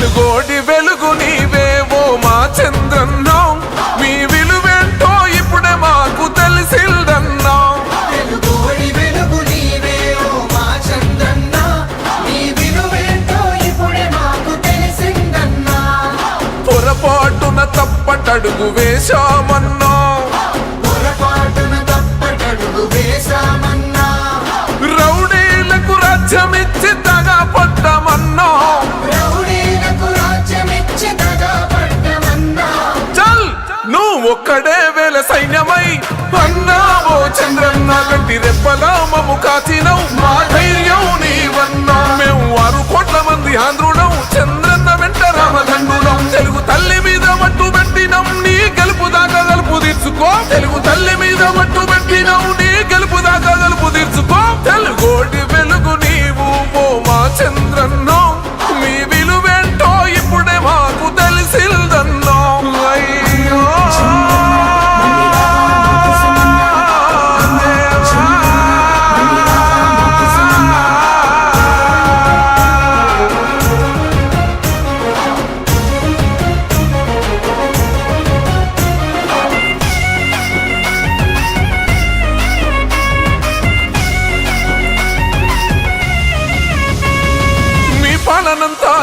వెలుగోడి వెలుగు నీవేవో మా చంద్రన్నాం. మీ విలువేంటో ఇప్పుడే మాకు తెలిసిందన్నా. పొరపాటున తప్పటడుగు వేశామన్నా. ശ്രീ ആന്ത്രോട്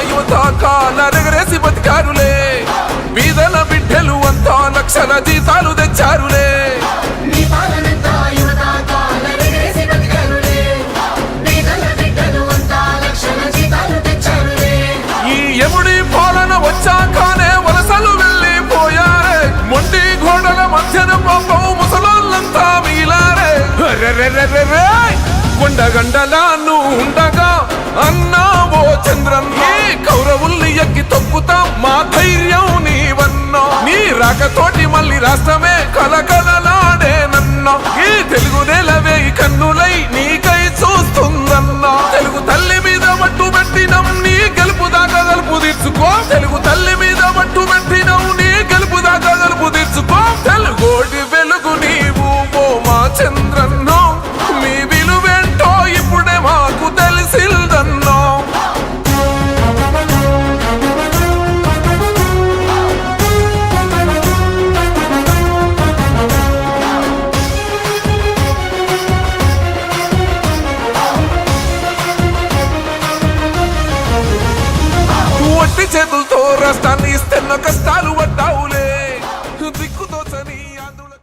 యువత కాలరెగరేసి బతికారులే. బీదల బిడ్డలు అంతా లక్షల జీతాలు తెచ్చారులే. ఈ ఎముడి పాలన వచ్చాకనే వలసలు వెళ్ళిపోయారే. మొండి గోడల మధ్యన పాపం ముసలోళ్ళంతా మిగిలారే. కొండగండలా నువ్వు ఉండగా అన్నావో చంద్రన్న అడవుల్ని ఎక్కి తొక్కుతాం. మా ధైర్యం నీవన్నో. నీ రాకతోటి మళ్ళీ రాష్ట్రమే ఒట్టి చేతులతో రాష్ట్రాన్ని ఇస్తున్న కష్టాలు పడ్డావులే